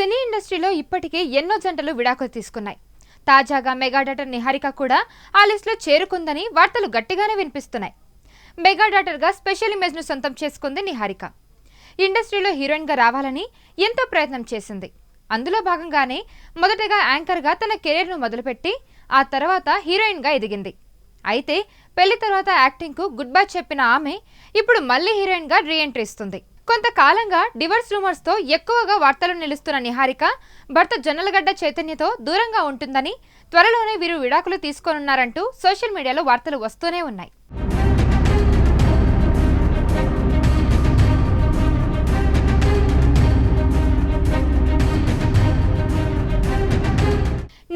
సినీ ఇండస్ట్రీలో ఇప్పటికే ఎన్నో జంటలు విడాకులు తీసుకున్నాయి. తాజాగా మెగాడాటర్ నిహారిక కూడా ఆ లిస్టులో చేరుకుందని వార్తలు గట్టిగానే వినిపిస్తున్నాయి. మెగాడాటర్గా స్పెషల్ ఇమేజ్ను సొంతం చేసుకుంది నిహారిక. ఇండస్ట్రీలో హీరోయిన్గా రావాలని ఎంతో ప్రయత్నం చేసింది. అందులో భాగంగానే మొదటగా యాంకర్గా తన కెరీర్ను మొదలుపెట్టి ఆ తర్వాత హీరోయిన్గా ఎదిగింది. అయితే పెళ్ళి తర్వాత యాక్టింగ్కు గుడ్ బై చెప్పిన ఆమె ఇప్పుడు మళ్ళీ హీరోయిన్గా రీ ఎంట్రీ ఇస్తుంది. కొంతకాలంగా డివర్స్ రూమర్స్తో ఎక్కువగా వార్తలు నిలుస్తున్న నిహారిక భర్త జొన్నలగడ్డ చైతన్యతో దూరంగా ఉంటుందని త్వరలోనే వీరు విడాకులు తీసుకోనున్నారంటూ సోషల్ మీడియాలో వార్తలు వస్తూనే ఉన్నాయి.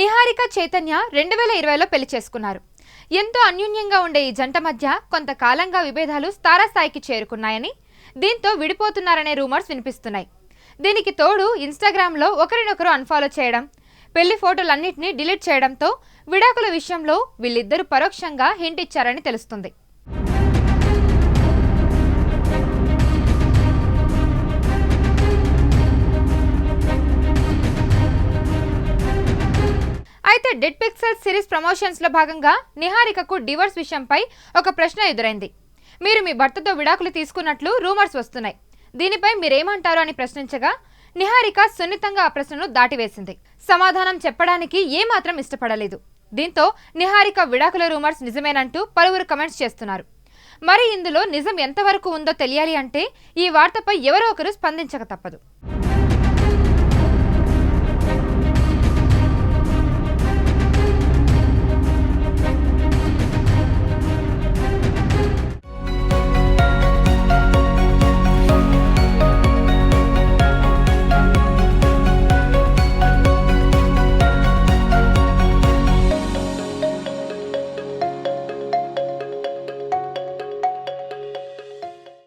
నిహారిక చైతన్య రెండు వేల ఇరవైలో పెళ్ళి చేసుకున్నారు. ఎంతో అన్యూన్యంగా ఉండే ఈ జంట మధ్య కొంతకాలంగా విభేదాలు తారాస్థాయికి చేరుకున్నాయని దీంతో విడిపోతున్నారనే రూమర్స్ వినిపిస్తున్నాయి. దీనికి తోడు ఇన్స్టాగ్రామ్లో ఒకరినొకరు అన్ఫాలో చేయడం పెళ్ళి ఫోటోలన్నింటినీ డిలీట్ చేయడంతో విడాకుల విషయంలో వీళ్ళిద్దరూ పరోక్షంగా హింట్ ఇచ్చారని తెలుస్తుంది. అయితే డెడ్ పిక్సెల్ సిరీస్ ప్రమోషన్స్లో భాగంగా నిహారికకు డివోర్స్ విషయంపై ఒక ప్రశ్న ఎదురైంది. మీరు మీ భర్తతో విడాకులు తీసుకున్నట్లు రూమర్స్ వస్తున్నాయి. దీనిపై మీరేమంటారు అని ప్రశ్నించగా నిహారిక సున్నితంగా ఆ ప్రశ్నను దాటివేసింది. సమాధానం చెప్పడానికి ఏమాత్రం ఇష్టపడలేదు. దీంతో నిహారిక విడాకుల రూమర్స్ నిజమేనంటూ పలువురు కమెంట్స్ చేస్తున్నారు. మరి ఇందులో నిజం ఎంతవరకు ఉందో తెలియాలి అంటే ఈ వార్తపై ఎవరో ఒకరు స్పందించక తప్పదు.